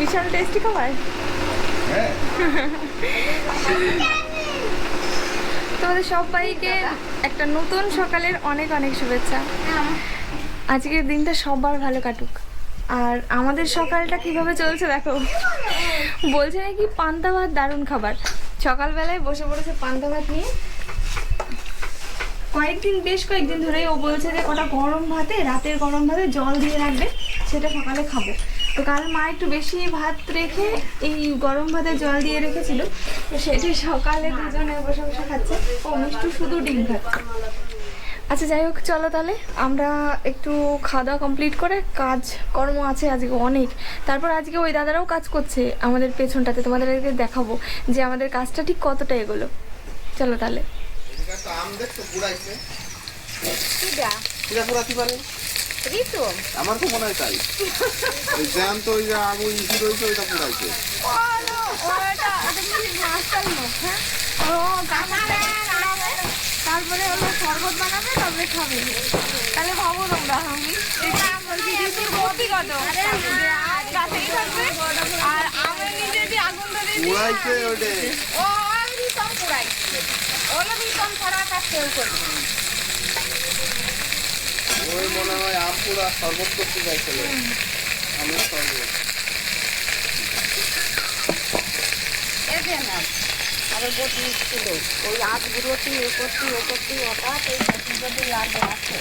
বিশাল tasty খাবার? তোমাদের সবাইকে একটা নতুন সকালের অনেক অনেক শুভেচ্ছা। আজকের দিনটা সবার ভালো কাটুক। আর আমাদের সকালটা কীভাবে চলছে দেখো। বলছে নাকি পান্তা ভাত দারুণ খাবার। সকালবেলায় বসে পড়েছে পান্তা ভাত নিয়ে। কয়েকদিন, বেশ কয়েকদিন ধরেই ও বলছে যে কটা গরম ভাতে, রাতের গরম ভাতে জল দিয়ে রাখবে, সেটা সকালে খাব। তো কাল মা একটু বেশি ভাত রেখে এই গরম ভাতে জল দিয়ে রেখেছিল তো সেটি সকালে দুজনে বসে বসে খাচ্ছে। ও মিষ্টু শুধু ডিম খাচ্ছে। আচ্ছা যাই হোক চলো তাহলে। আমরা একটু খাওয়া দাওয়া কমপ্লিট করে কাজ কর্ম আছে আজকে অনেক। তারপর আজকে ওই দাদারাও কাজ করছে আমাদের পেছনটাতে। তোমাদের তোমাদেরকে দেখাবো যে আমাদের কাজটা ঠিক কতটা এগোলো। চলো তাহলে। আম পুরাইছে পারে আমার তো মনে হয় তাই। ওই জ্যাম তো ওই যে আম ওই ইসি রয়েছে ওইটা পুরাইছে তারপরে হলো শরবত বানাবে তারপরে খাবে তাহলে ভাবো তোমরা আমি আর নিচে দিয়ে আগুন ধরে পুরাইছে ওইটা। ও আমি রিতম পুরাই ওগুলো রিতম ছাড়া কাজ কেউ করবে ওই মনে হয় আম পুরা শরবত করতে চাইছিল আমের শরবত। আরও বটি ছিল। ওই আঁচগুলোটি এ করছি ও করছি হঠাৎ এই বটি লাগবে আছে।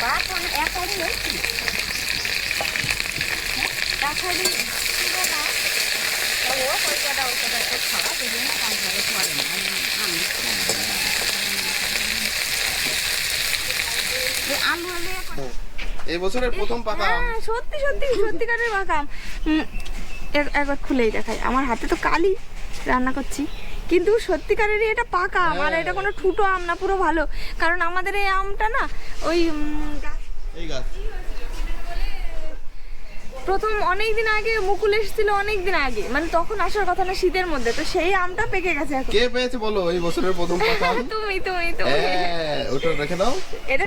বাপ না তা ও পয়সাটা ওইটা একটু খাওয়া সেই জন্য কাজ করে না আমি আম হলে এই বছরের প্রথম পাকা আম। হ্যাঁ সত্যি সত্যি সত্যিকারের উম, এক- একবার খুলেই দেখাই। আমার হাতে তো কালি রান্না করছি। কিন্তু সত্যিকারেরই এটা পাকা আম আর এটা কোনো ঠুটো আম না পুরো ভালো। কারণ আমাদের এই আমটা না ওই গাছ- এই গাছ। প্রথম অনেক দিন আগে মুকুল এসেছিল অনেক দিন আগে মানে তখন আসার কথা না শীতের মধ্যে তো সেই আমটা পেকে গেছে এখন কে পেয়েছে বলো এই বছরের প্রথম কথা তুমি তুমি তুমি হ্যাঁ ওটা রেখে দাও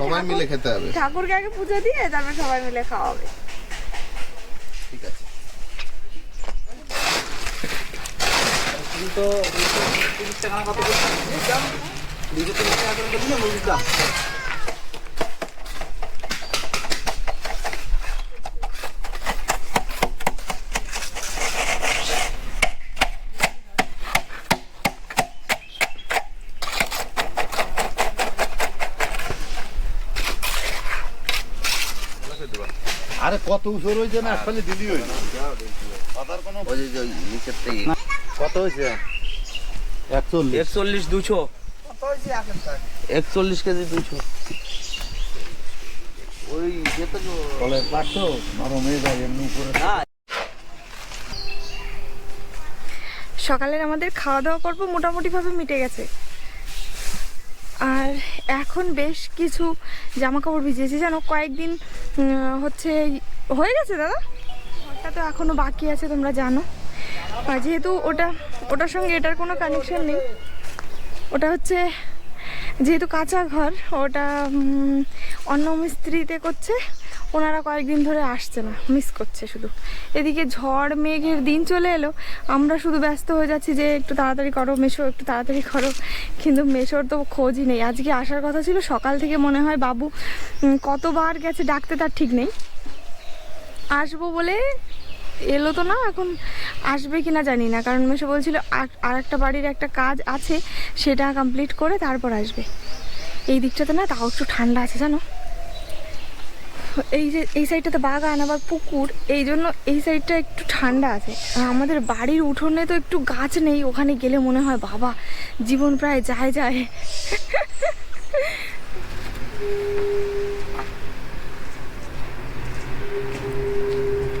সবাই মিলে খেতে হবে ঠাকুরকে আগে পুজো দিয়ে তারপর সবাই মিলে খাওয়া হবে ঠিক আছে আরে কত উসর হয়েছে না একখানে দিলি কথার কোনো নিচের থেকে। কত হয়েছে একচল্লিশ। একচল্লিশ দুশো একচল্লিশ কেজি দুশো ওই যেতে পারছ নরম হয়ে যায় এমনি উপরে। সকালের আমাদের খাওয়া দাওয়া পর্ব মোটামুটিভাবে মিটে গেছে। আর এখন বেশ কিছু জামা কাপড় ভিজিয়েছি। যেন কয়েকদিন হচ্ছে হয়ে গেছে দাদা? ওটা তো এখনও বাকি আছে, তোমরা জানো। আর যেহেতু ওটা, ওটার সঙ্গে এটার কোনো কানেকশন নেই, ওটা হচ্ছে যেহেতু কাঁচা ঘর, ওটা অন্য মিস্ত্রিতে করছে। ওনারা কয়েকদিন ধরে আসছে না মিস করছে শুধু। এদিকে ঝড়, মেঘের দিন চলে এলো, আমরা শুধু ব্যস্ত হয়ে যাচ্ছি যে একটু তাড়াতাড়ি করো, মেশো, একটু তাড়াতাড়ি করো। কিন্তু মেশোর তো খোঁজই নেই। আজকে আসার কথা ছিল, সকাল থেকে মনে হয় বাবু কতবার গেছে ডাকতে তার ঠিক নেই। আসব বলে এলো তো না, এখন আসবে কি না জানি না। কারণ মেশো বলছিল আর একটা বাড়ির একটা কাজ আছে, সেটা কমপ্লিট করে তারপর আসবে। এই দিকটাতে না তাও একটু ঠান্ডা আছে, জানো? এই যে, এই সাইডটাতে বাগান আবার পুকুর, এই জন্য এই সাইডটা একটু ঠান্ডা আছে। আর আমাদের বাড়ির উঠোনে তো একটু গাছ নেই, ওখানে গেলে মনে হয়, বাবা, জীবন প্রায় যায় যায়।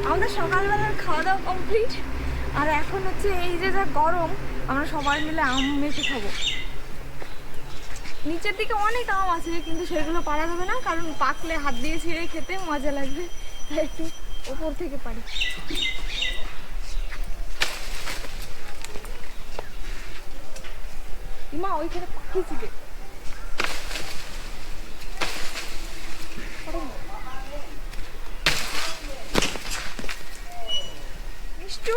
আমাদের সকালবেলার খাওয়া দাওয়া কমপ্লিট আর এখন হচ্ছে এই যে যা গরম, আমরা সবাই মিলে আম মেখে খাব। নিচের দিকে অনেক আম আছে, কিন্তু সেগুলো পারা যাবে না, কারণ পাকলে হাত দিয়ে ছিঁড়ে খেতে মজা লাগবে। তাই একটু ওপর থেকে পারি মা ওইখানে পাখি মিষ্টু!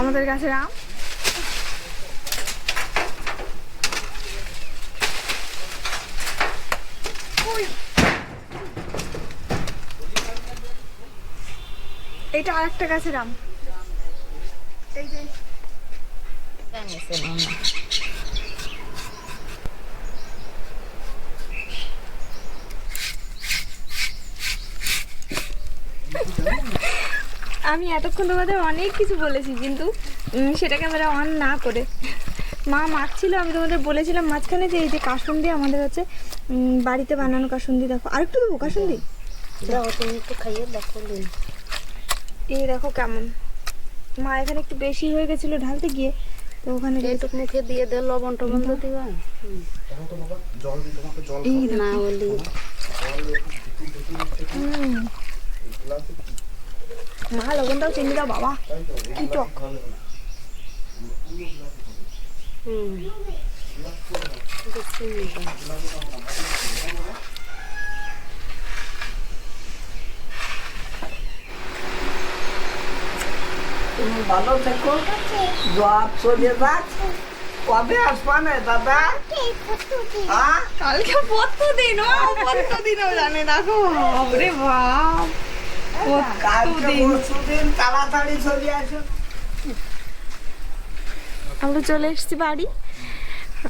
আমাদের গাছের আম? এটা আর একটা গাছের আম। আমি এতক্ষণ তোমাদের অনেক কিছু বলেছি, কিন্তু সেটা ক্যামেরা অন না করে। মা মাখছিল আমি তোমাদের বলেছিলাম মাঝখানে যে এই যে কাসুন্দি আমাদের হচ্ছে বাড়িতে বানানো কাসুন্দি, দেখো। আরেকটু দেবো কাসুন্দি? দাও, তুমি একটু খাইয়ে দেখো এই দেখো কেমন। মা এখানে একটু বেশি হয়ে গেছিল ঢালতে গিয়ে তো ওখানে এইটুক মুখে দিয়ে দে লবণ টবণ তো দিবা এই না বলি। মা লবণ দাও চিনি দাও। বাবা কি টক হুম দেখছি নিবা। তুমি ভালো থেকো। জব চলে যাক। কবে আসবা না দাদা? হ্যাঁ? কালকে ও জানে দেখো বাপ কালকে তাড়াতাড়ি চলে আসো। আমরা চলে এসেছি বাড়ি।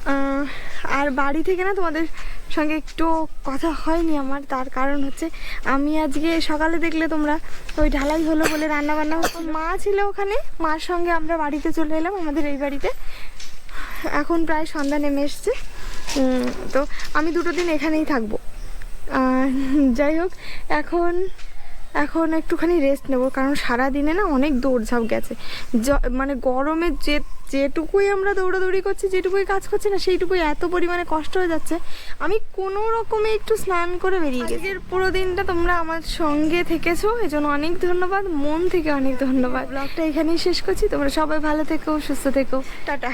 আহ, আর বাড়ি থেকে না তোমাদের সঙ্গে একটু কথা হয়নি আমার, তার কারণ হচ্ছে আমি আজকে সকালে দেখলে তোমরা ওই ঢালাই হলো বলে রান্না বান্না হচ্ছে। মা ছিল ওখানে, মার সঙ্গে আমরা বাড়িতে চলে এলাম আমাদের এই বাড়িতে। এখন প্রায় সন্ধ্যা নেমে এসছে। তো আমি দুটো দিন এখানেই থাকব। যাই হোক, এখন এখন একটুখানি রেস্ট নেব, কারণ সারা দিনে না অনেক দৌড়ঝাঁপ গেছে। মানে গরমে যে যেটুকুই আমরা দৌড়াদৌড়ি করছি যেটুকুই কাজ করছি না সেইটুকুই এত পরিমাণে কষ্ট হয়ে যাচ্ছে। আমি কোনো রকমে একটু স্নান করে বেরিয়ে গেছি। আজকের পুরো দিনটা তোমরা আমার সঙ্গে থেকেছো এই জন্য অনেক ধন্যবাদ মন থেকে অনেক ধন্যবাদ। ব্লগটা এখানেই শেষ করছি। তোমরা সবাই ভালো থেকো সুস্থ থেকো। টাটা।